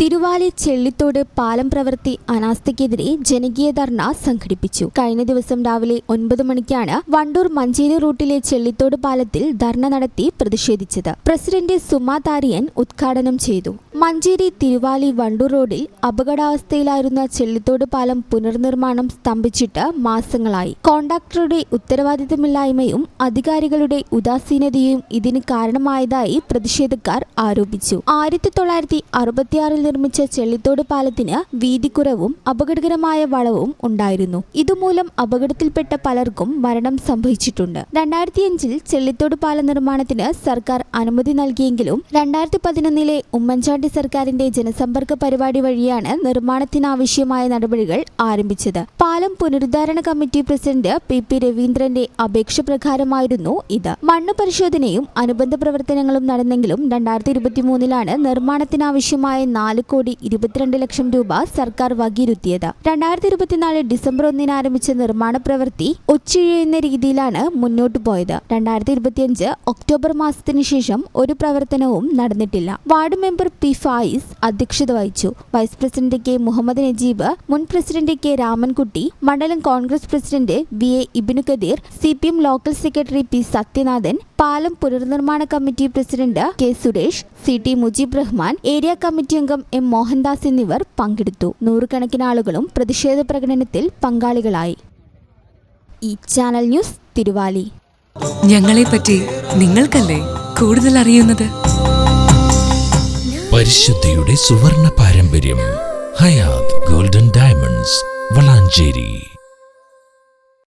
തിരുവാലി ചെള്ളിത്തോട് പാലം പ്രവൃത്തി അനാസ്ഥയ്ക്കെതിരെ ജനകീയ ധർണ സംഘടിപ്പിച്ചു. കഴിഞ്ഞ ദിവസം രാവിലെ ഒൻപത് മണിക്കാണ് വണ്ടൂർ മഞ്ചേരി റൂട്ടിലെ ചെള്ളിത്തോട് പാലത്തിൽ ധർണ നടത്തി പ്രതിഷേധിച്ചത്. പ്രസിഡന്റ് സുമാ താരിയൻ ഉദ്ഘാടനം ചെയ്തു. മഞ്ചേരി തിരുവാലി വണ്ടൂർ റോഡിൽ അപകടാവസ്ഥയിലായിരുന്ന ചെള്ളിത്തോട് പാലം പുനർനിർമ്മാണം സ്തംഭിച്ചിട്ട് മാസങ്ങളായി. കോൺട്രാക്ടറുടെ ഉത്തരവാദിത്തമില്ലായ്മയും അധികാരികളുടെ ഉദാസീനതയും ഇതിന് കാരണമായതായി പ്രതിഷേധക്കാർ ആരോപിച്ചു. ആയിരത്തി തൊള്ളായിരത്തി അറുപത്തിയാറിൽ നിർമ്മിച്ച ചെള്ളിത്തോട് പാലത്തിന് വീതിക്കുറവും അപകടകരമായ വളവും ഉണ്ടായിരുന്നു. ഇതുമൂലം അപകടത്തിൽപ്പെട്ട പലർക്കും മരണം സംഭവിച്ചിട്ടുണ്ട്. രണ്ടായിരത്തിയഞ്ചിൽ ചെള്ളിത്തോട് പാല നിർമ്മാണത്തിന് സർക്കാർ അനുമതി നൽകിയെങ്കിലും രണ്ടായിരത്തി പതിനൊന്നിലെ ഉമ്മൻചാണ്ടി സർക്കാരിന്റെ ജനസമ്പർക്ക പരിപാടി വഴിയാണ് നിർമ്മാണത്തിനാവശ്യമായ നടപടികൾ ആരംഭിച്ചത്. പാലം പുനരുദ്ധാരണ കമ്മിറ്റി പ്രസിഡന്റ് പി പി രവീന്ദ്രന്റെ അപേക്ഷ പ്രകാരമായിരുന്നു ഇത്. മണ്ണ് പരിശോധനയും അനുബന്ധ പ്രവർത്തനങ്ങളും നടന്നെങ്കിലും രണ്ടായിരത്തി ഇരുപത്തിമൂന്നിലാണ് നിർമ്മാണത്തിനാവശ്യമായ നാല് കോടി ഇരുപത്തിരണ്ട് ലക്ഷം രൂപ സർക്കാർ വകയിരുത്തിയത്. രണ്ടായിരത്തി ഇരുപത്തിനാല് ഡിസംബർ ഒന്നിന് ആരംഭിച്ച നിർമ്മാണ പ്രവൃത്തി ഒച്ചിഴയുന്ന രീതിയിലാണ് മുന്നോട്ടു പോയത്. രണ്ടായിരത്തി ഇരുപത്തിയഞ്ച് ഒക്ടോബർ മാസത്തിന് ശേഷം ഒരു പ്രവർത്തനവും നടന്നിട്ടില്ല. വാർഡ് മെമ്പർ പി ഫായിസ് അധ്യക്ഷത വഹിച്ചു. Vice president K Muhammad Najeeb മുൻ പ്രസിഡന്റ് കെ രാമൻകുട്ടി മണ്ഡലം Congress president V A Ibnu Kadeer C P M local secretary P Sathyanathan പാലം പുനർനിർമ്മാണ committee president K Suresh C T Mujeeb Rahman area committee അംഗം M. Mohandas എന്നിവർ പങ്കെടുത്തു. നൂറുകണക്കിന് ആളുകളും പ്രതിഷേധ പ്രകടനത്തിൽ പങ്കാളികളായി. ഈ ചാനൽ ന്യൂസ് തിരുവാലി. ഞങ്ങളെപ്പറ്റി നിങ്ങൾക്കല്ലേ കൂടുതൽ അറിയുന്നത്? പരിശുദ്ധിയുടെ സുവർണ പാരമ്പര്യം ഹയാത് ഗോൾഡൻ ഡയമണ്ട്സ് വളാഞ്ചേരി.